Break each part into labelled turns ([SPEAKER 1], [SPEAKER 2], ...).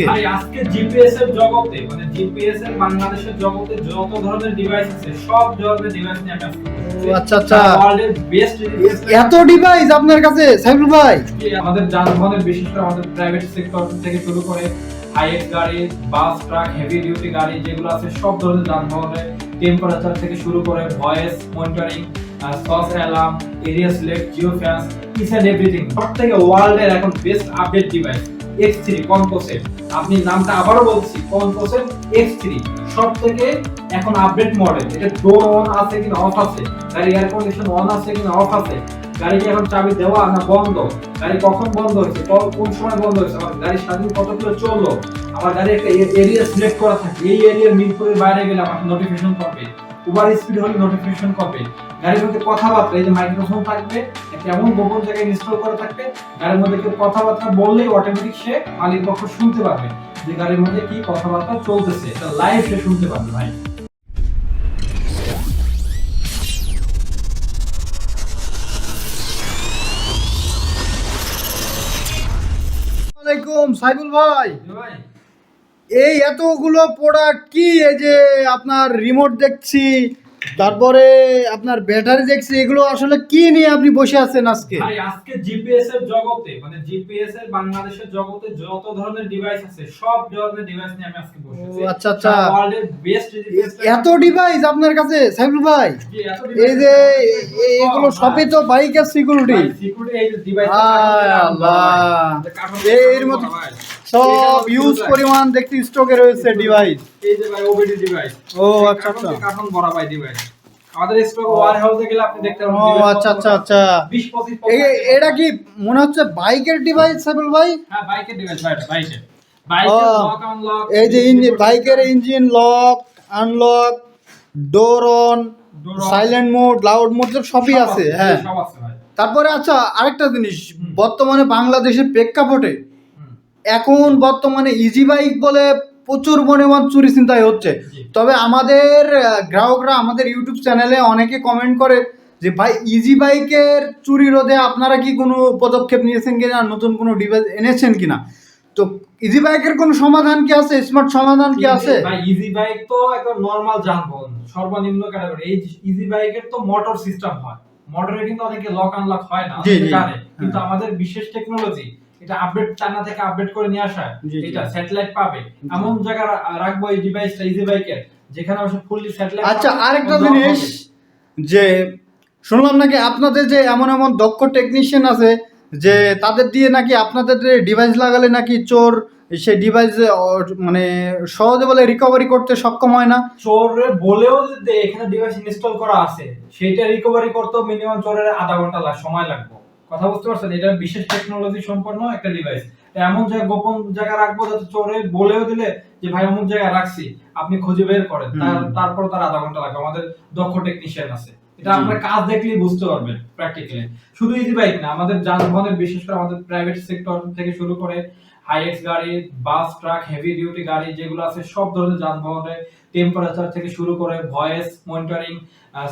[SPEAKER 1] ভাই আজকে জিপিএস এর জগতে মানে জিপিএস এর বাংলাদেশের জগতে যত ধরনের ডিভাইস আছে সব ধরনের ডিভাইস নিয়ে
[SPEAKER 2] আচ্ছা, আচ্ছা।
[SPEAKER 1] ওয়ার্ল্ডের বেস্ট
[SPEAKER 2] এত ডিভাইস আপনার কাছে সাইফুল ভাই?
[SPEAKER 1] আমাদের যানবাহনের বিশেষ করে আমাদের প্রাইভেট সেক্টর থেকে শুরু করে গাড়ি বাস ট্রাক হেভি ডিউটি গাড়ি যেগুলো আছে সব ধরনের যানবাহনের টেম্পারেচার থেকে শুরু করে voice monitoring SOS alarm area select geofence and everything সব থেকে ওয়ার্ল্ডের এখন best update device X three কনকোসেট আপনি নামটা আবারও বলছি কনকোসেট এক্স থ্রি সব থেকে এখন আপডেট মডেল এটা ডোর অন আছে কিনা অফ আছে? গাড়ি এয়ার কন্ডিশন অন আছে কিনা অফ আছে? গাড়ি কি এখন চাবি দেওয়া না বন্ধ? গাড়ি কখন বন্ধ হয়েছে? ক- কোন সময় বন্ধ হয়েছে? আমার গাড়ি স্বাধীন কত কিলো চলল? আমার গাড়ি একটা এরিয়া সিলেক্ট করা থাকে। এই এরিয়ার মিরপুরের বাইরে গেলে আমাকে নোটিফিকেশন করবে। উবার স্পিড হলে নোটিফিকেশন করবে গাড়ির মধ্যে কথাবার্তা এই যে মাইক্রোফোন থাকবে একটা এমন গোপন জায়গায় ইনস্টল করা থাকবে গাড়ির মধ্যে কেউ কথাবার্তা বললেই অটোমেটিক সে মালিক পক্ষ শুনতে পারবে যে গাড়ির মধ্যে কি কথাবার্তা চলতেছে। এটা লাইভ সে শুনতে পারবে ভাই।
[SPEAKER 2] ওয়ালাইকুম সাইফুল ভাই।
[SPEAKER 1] ভাই।
[SPEAKER 2] এই এতগুলো প্রোডাক্ট কি? এই যে আপনার রিমোট দেখছি তারপরে আপনার ব্যাটারি দেখছি এগুলো আসলে কি নিয়ে আপনি বসে আছেন আজকে?
[SPEAKER 1] ভাই আজকে জিপিএস এর জগতে মানে জিপিএস এর বাংলাদেশের জগতে যত ধরনের ডিভাইস আছে সব ধরনের ডিভাইস নিয়ে আমি আজকে বসেছি
[SPEAKER 2] ও, আচ্ছা, আচ্ছা।
[SPEAKER 1] ওয়ার্ল্ডের বেস্ট
[SPEAKER 2] এত ডিভাইস আপনার কাছে সাইফুল ভাই? এই যে এগুলো সবই তো বাইকের সিকিউরিটি
[SPEAKER 1] সিকিউরিটি এই যে ডিভাইস
[SPEAKER 2] আল্লাহ। এর মধ্যে সব ইউজ পরিমাণ দেখতে স্টকে রয়েছে ডিভাইস
[SPEAKER 1] এই যে ভাই ওবিডি ডিভাইস
[SPEAKER 2] ও, আচ্ছা, আচ্ছা।
[SPEAKER 1] কার্টন ভরা ভাই ডিভাইস আমাদের স্টক ওয়ার হাউসে গেলে আপনি দেখতে
[SPEAKER 2] ও
[SPEAKER 1] পাবেন
[SPEAKER 2] আচ্ছা আচ্ছা আচ্ছা।
[SPEAKER 1] 20 25
[SPEAKER 2] এটা কি মনে হচ্ছে বাইকের ডিভাইস ভাই?
[SPEAKER 1] হ্যাঁ বাইকের ডিভাইস ভাই বাইকের। বাইকের লক আনলক
[SPEAKER 2] এই যে ইঞ্জিন বাইকের engine lock unlock door on silent mode loud mode সবই আছে হ্যাঁ। তারপরে আচ্ছা আরেকটা জিনিস। বর্তমানে বাংলাদেশের প্রেক্ষাপটে। এখন বর্তমানে ইজি বাইক বলে প্রচুর পরিমাণ চুরি চিন্তায় হচ্ছে। তবে আমাদের গ্রাহকরা আমাদের ইউটিউব চ্যানেলে অনেকে কমেন্ট করে যে ভাই ইজি বাইকের চুরি রোধে আপনারা কি কোনো পদক্ষেপ নিয়েছেন কিনা? নতুন কোনো ডিভাইস এনেছেন কিনা? তো ইজি বাইকের কোনো সমাধান কি আছে? স্মার্ট সমাধান কি আছে?
[SPEAKER 1] ভাই ইজি বাইক তো একটা নরমাল যানবাহন সর্বনিম্ন ক্যাটাগরি এই ইজি বাইকের তো মোটর সিস্টেম হয়। মোটরে কিন্তু অনেকে লক আনলক হয় না জানে। কিন্তু। আমাদের বিশেষ টেকনোলজি এটা আপডেট চায়না থেকে আপডেট করে নিয়ে আসা। এটা স্যাটেলাইট পাবে। এমন জায়গা রাখব এই ডিভাইসটা ইজি বাইকের যেখানে অবশ্য ফুললি স্যাটেলাইট
[SPEAKER 2] আচ্ছা আরেকটা জিনিস যে শুনলাম নাকি আপনাদের যে এমন এমন দক্ষ টেকনিশিয়ান আছে যে তাদের দিয়ে নাকি আপনাদের ডিভাইস লাগালে নাকি চোর সেই ডিভাইস মানে সহজে বলে রিকভারি করতে সক্ষম হয় না?
[SPEAKER 1] চোর বলেও এখানে ডিভাইস ইনস্টল করা আছে সেটা রিকভারি করতে মিনিমাম চোরের আধা ঘণ্টা সময় লাগবে। কথা বুঝতে পারছেন? এটা বিশেষ টেকনোলজি সম্পন্ন একটা ডিভাইস এমন জায়গা গোপন জায়গা রাখব যাতে চোরে বলেও দিলে যে ভাই অমুক জায়গায় রাখছি আপনি খুঁজে বের করেন। তারপর তার আধা ঘণ্টা লাগবে। আমাদের দক্ষ টেকনিশিয়ান আছে। এটা। আপনার কাজ দেখলেই বুঝতে পারবেন প্র্যাকটিক্যালি শুধু ইজি বাইক না আমাদের যানবাহনের বিশেষ করে আমাদের প্রাইভেট সেক্টর থেকে শুরু করে হাইএক্স গাড়ি বাস ট্রাক হেভি ডিউটি গাড়ি যেগুলো আছে সব ধরনের যানবাহনের টেম্পারেচার থেকে শুরু করে voice monitoring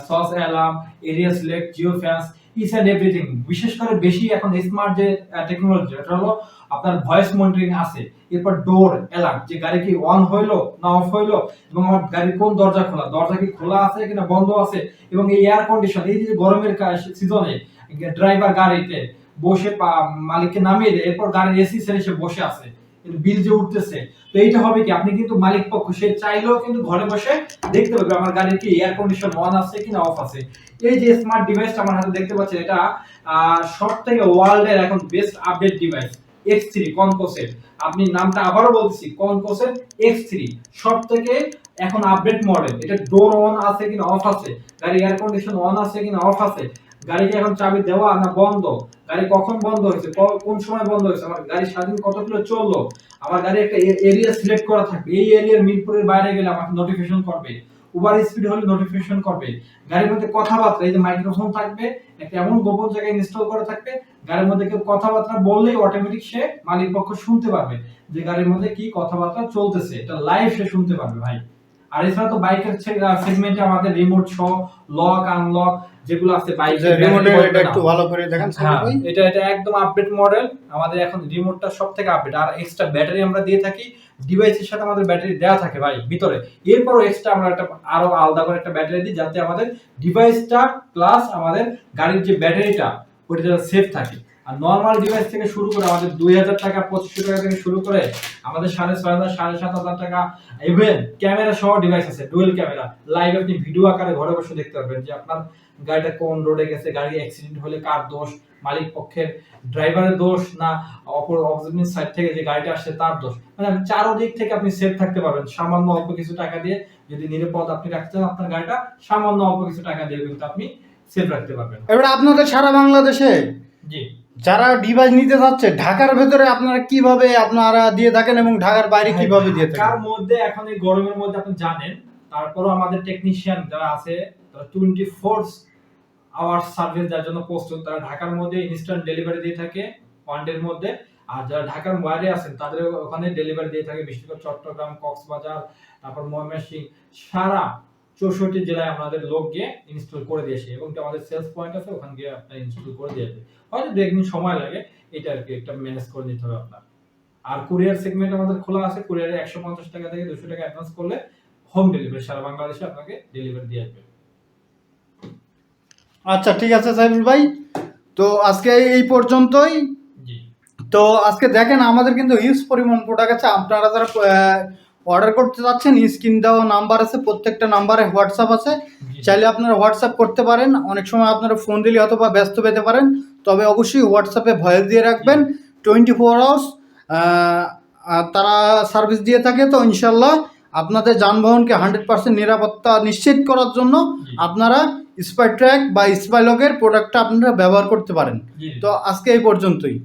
[SPEAKER 1] SOS alarm area select geofence each and everything বিশেষ করে বেশি এখন স্মার্ট যে টেকনোলজি এটা হলো আপনার ভয়েস মনিটরিং আছে। এরপর ডোর অ্যালার্ম যে গাড়ি কি অন হইল না অফ হইল, এবং আমার গাড়ির কোন দরজা খোলা, দরজা কি খোলা আছে কিনা বন্ধ আছে, এবং এই এয়ার কন্ডিশন এই যে গরমের সিজনে ড্রাইভার গাড়িতে বসে মালিককে নামিয়ে দেয়, এরপর গাড়ির এসি ছেড়ে সে বসে আছে। বিল যে উঠতেছে, তো এইটা হবে কি, আপনি কিন্তু মালিক পক্ষ, সে চাইলেও কিন্তু ঘরে বসে দেখতে পাবে আমার গাড়ির কি এয়ার কন্ডিশন অন আছে কিনা অফ আছে। এই যে স্মার্ট ডিভাইসটা আমার হাতে দেখতে পাচ্ছেন, এটা সব থেকে ওয়ার্ল্ডের এখন best update device X three কনকোসেট আপনি নামটা আবারও বলছি কনকোসেট এক্স থ্রি সব থেকে এখন আপডেট মডেল এটা ডোর অন আছে কিনা অফ আছে গাড়ি এয়ার কন্ডিশন অন আছে কিনা অফ আছে গাড়ি কি এখন চাবি দেওয়া না বন্ধ। গাড়ি কখন বন্ধ হয়েছে? কোন সময় বন্ধ হয়েছে? আমার গাড়ি স্বাধীন কত কিলো চলল? আমার গাড়ি একটা এরিয়া সিলেক্ট করা থাকবে। এই এরিয়ার মিরপুরের বাইরে গেলে আমাকে নোটিফিকেশন করবে। উবার স্পিড হলে নোটিফিকেশন করবে। গাড়ির মধ্যে কথাবার্তা, এই যে মাইক্রোফোন থাকবে, একটা এমন গোপন জায়গায় ইনস্টল করা থাকবে, গাড়ির মধ্যে কেউ কথাবার্তা বললেই অটোমেটিক সে মালিক পক্ষ শুনতে পারবে যে গাড়ির মধ্যে কি কথাবার্তা চলতেছে। এটা লাইভ সে শুনতে পারবে ভাই। আর এছাড়া তো বাইকের সেগমেন্টে আমাদের রিমোট সহ লক আনলক যেগুলো আছে
[SPEAKER 2] এটা একটু ভালো করে দেখেন
[SPEAKER 1] হ্যাঁ এটা এটা একদম আপডেট মডেল আমাদের এখন রিমোটটা সব থেকে আপডেট আর এক্সট্রা ব্যাটারি আমরা দিয়ে থাকি। ডিভাইসের সাথে আমাদের ব্যাটারি দেওয়া থাকে ভাই ভিতরে। এরপরও এক্সট্রা আমরা একটা আরও আলাদা করে একটা ব্যাটারি দিই যাতে আমাদের ডিভাইসটা প্লাস আমাদের গাড়ির যে ব্যাটারিটা ওইটা সেফ থাকে। আর নর্মাল ডিভাইস থেকে শুরু করে আমাদের দুই হাজার টাকা পঁচিশশো টাকা থেকে শুরু করে আমাদের সাড়ে ছয় হাজার সাড়ে সাত হাজার টাকা ইভেন ক্যামেরা সহ ডিভাইস আছে ডুয়েল ক্যামেরা লাইভ আপনি ভিডিও আকারে ঘরে বসে দেখতে পারবেন যে আপনার গাড়িটা কোন রোডে গেছে গাড়ি অ্যাক্সিডেন্ট হলে কার দোষ মালিক পক্ষের ড্রাইভারের দোষ না অপর অপোজিট সাইড থেকে যে গাড়িটা আসছে তার দোষ। মানে চারোদিক থেকে আপনি সেফ থাকতে পারবেন। সামান্য অল্প কিছু টাকা দিয়ে যদি নিরাপদ আপনি রাখতে চান আপনার গাড়িটা সামান্য অল্প কিছু টাকা দিয়ে কিন্তু আপনি সেফ রাখতে পারবেন।
[SPEAKER 2] এবার আপনাদের সারা বাংলাদেশে
[SPEAKER 1] জি।
[SPEAKER 2] যারা ডিভাইস নিতে যাচ্ছে ঢাকার ভেতরে আপনারা কীভাবে আপনারা দিয়ে থাকেন এবং ঢাকার বাইরে কীভাবে দিয়ে থাকেন?
[SPEAKER 1] মধ্যে এখন এই গরমের মধ্যে আপনি জানেন তারপরও আমাদের টেকনিশিয়ান যারা আছে তারা টোয়েন্টি ফোর আওয়ার সার্ভিস যার জন্য প্রস্তুত তারা ঢাকার মধ্যে ইনস্ট্যান্ট ডেলিভারি দিয়ে থাকে ওয়ান ডের মধ্যে। আর যারা ঢাকার বাইরে আছেন তাদের ওখানে ডেলিভারি দিয়ে থাকে বিশেষ করে চট্টগ্রাম কক্সবাজার তারপর ময়মনসিংহ সারা চৌষট্টি জেলায় আমাদের লোক গিয়ে ইনস্টল করে দিয়েছে এবং আমাদের সেলস পয়েন্ট আছে ওখানে গিয়ে আপনার ইনস্টল করে দিয়েছে হয়তো দু একদিন সময় লাগে এটা আর কি একটা ম্যানেজ করে নিতে হবে আপনার। আর কুরিয়ার সেগমেন্ট আমাদের খোলা আছে কুরিয়ারে একশো পঞ্চাশ টাকা থেকে দুশো টাকা অ্যাডভান্স করলে হোম ডেলিভারি সারা বাংলাদেশে আপনাকে ডেলিভারি দিয়ে আসবে।
[SPEAKER 2] আচ্ছা ঠিক আছে সাইফুল ভাই। তো আজকে এই পর্যন্তই। তো আজকে দেখেন আমাদের কিন্তু হিউজ পরিমাণ প্রোডাক্ট আছে। আপনারা যারা অর্ডার করতে চাচ্ছেন স্ক্রিন দেওয়া নাম্বার আছে প্রত্যেকটা নাম্বারে হোয়াটসঅ্যাপ আছে। চাইলে আপনারা হোয়াটসঅ্যাপ করতে পারেন অনেক সময় আপনারা ফোন দিলে অথবা ব্যস্ত পেতে পারেন তবে অবশ্যই হোয়াটসঅ্যাপে ভয়েস দিয়ে রাখবেন টোয়েন্টি ফোর আওয়ার্স তারা সার্ভিস দিয়ে থাকে তো ইনশাল্লাহ আপনাদের যানবাহনকে হান্ড্রেড পার্সেন্ট নিরাপত্তা নিশ্চিত করার জন্য আপনারা স্পাই ট্র্যাক বা স্পাইলকের প্রোডাক্টটা আপনারা ব্যবহার করতে পারেন। তো আজকে এই পর্যন্তই।